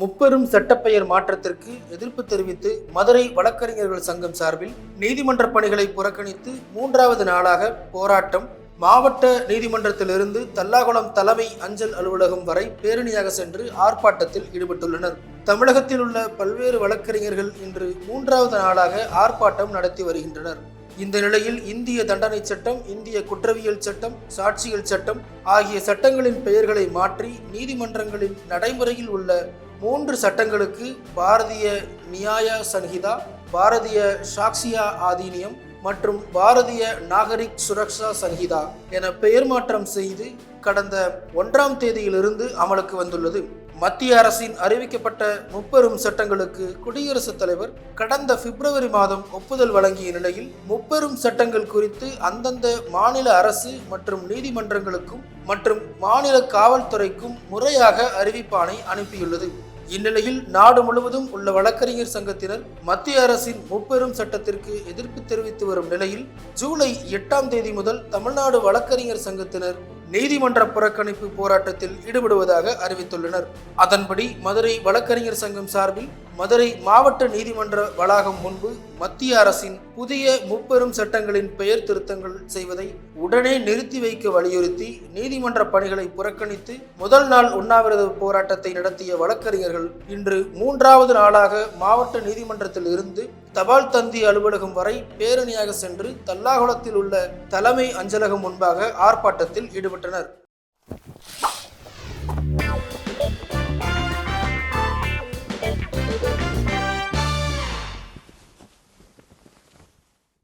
முப்பெரும் சட்டப்பெயர் மாற்றத்திற்கு எதிர்ப்பு தெரிவித்து மதுரை வழக்கறிஞர்கள் சங்கம் சார்பில் நீதிமன்ற பணிகளை புறக்கணித்து மூன்றாவது நாளாக போராட்டம். மாவட்ட நீதிமன்றத்திலிருந்து தல்லாகுளம் தலைமை அஞ்சல் அலுவலகம் வரை பேரணியாக சென்று ஆர்ப்பாட்டத்தில் ஈடுபட்டுள்ளனர். தமிழகத்தில் உள்ள பல்வேறு வழக்கறிஞர்கள் இன்று மூன்றாவது நாளாக ஆர்ப்பாட்டம் நடத்தி வருகின்றனர். இந்த நிலையில் இந்திய தண்டனை சட்டம் இந்திய குற்றவியல் சட்டம் சாட்சியல் சட்டம் ஆகிய சட்டங்களின் பெயர்களை மாற்றி நீதிமன்றங்களின் நடைமுறையில் உள்ள மூன்று சட்டங்களுக்கு பாரதிய நியாய சன்ஹிதா பாரதிய சாக்சியா ஆதீனியம் மற்றும் பாரதிய நாகரிக் சுரக்ஷா சன்ஹிதா என பெயர் மாற்றம் செய்து கடந்த ஒன்றாம் தேதியிலிருந்து அமலுக்கு வந்துள்ளது. மத்திய அரசின் அறிவிக்கப்பட்ட முப்பெரும் சட்டங்களுக்கு குடியரசுத் தலைவர் கடந்த பிப்ரவரி மாதம் ஒப்புதல் வழங்கிய நிலையில் முப்பெரும் சட்டங்கள் குறித்து அந்தந்த மாநில அரசு மற்றும் நீதிமன்றங்களுக்கும் மற்றும் மாநில காவல்துறைக்கும் முறையாக அறிவிப்பானை அனுப்பியுள்ளது. இந்நிலையில் நாடு முழுவதும் உள்ள வழக்கறிஞர் சங்கத்தினர் மத்திய அரசின் முப்பெரும் சட்டத்திற்கு எதிர்ப்பு தெரிவித்து வரும் நிலையில் ஜூலை எட்டாம் தேதி முதல் தமிழ்நாடு வழக்கறிஞர் சங்கத்தினர் நீதிமன்ற புறக்கணிப்பு போராட்டத்தில் ஈடுபடுவதாக அறிவித்துள்ளனர். அதன்படி மதுரை வழக்கறிஞர் சங்கம் சார்பில் மதுரை மாவட்ட நீதிமன்ற வளாகம் முன்பு மத்திய அரசின் புதிய முப்பெரும் சட்டங்களின் பெயர் திருத்தங்கள் செய்வதை உடனே நிறுத்தி வைக்க வலியுறுத்தி நீதிமன்ற பணிகளை புறக்கணித்து முதல் நாள் உண்ணாவிரத போராட்டத்தை நடத்திய வழக்கறிஞர்கள் இன்று மூன்றாவது நாளாக மாவட்ட நீதிமன்றத்தில் இருந்து தபால் தந்தி அலுவலகம் வரை பேரணியாக சென்று தல்லாகுளத்தில் உள்ள தலைமை அஞ்சலகம் முன்பாக ஆர்ப்பாட்டத்தில் ஈடுபட்டனர்.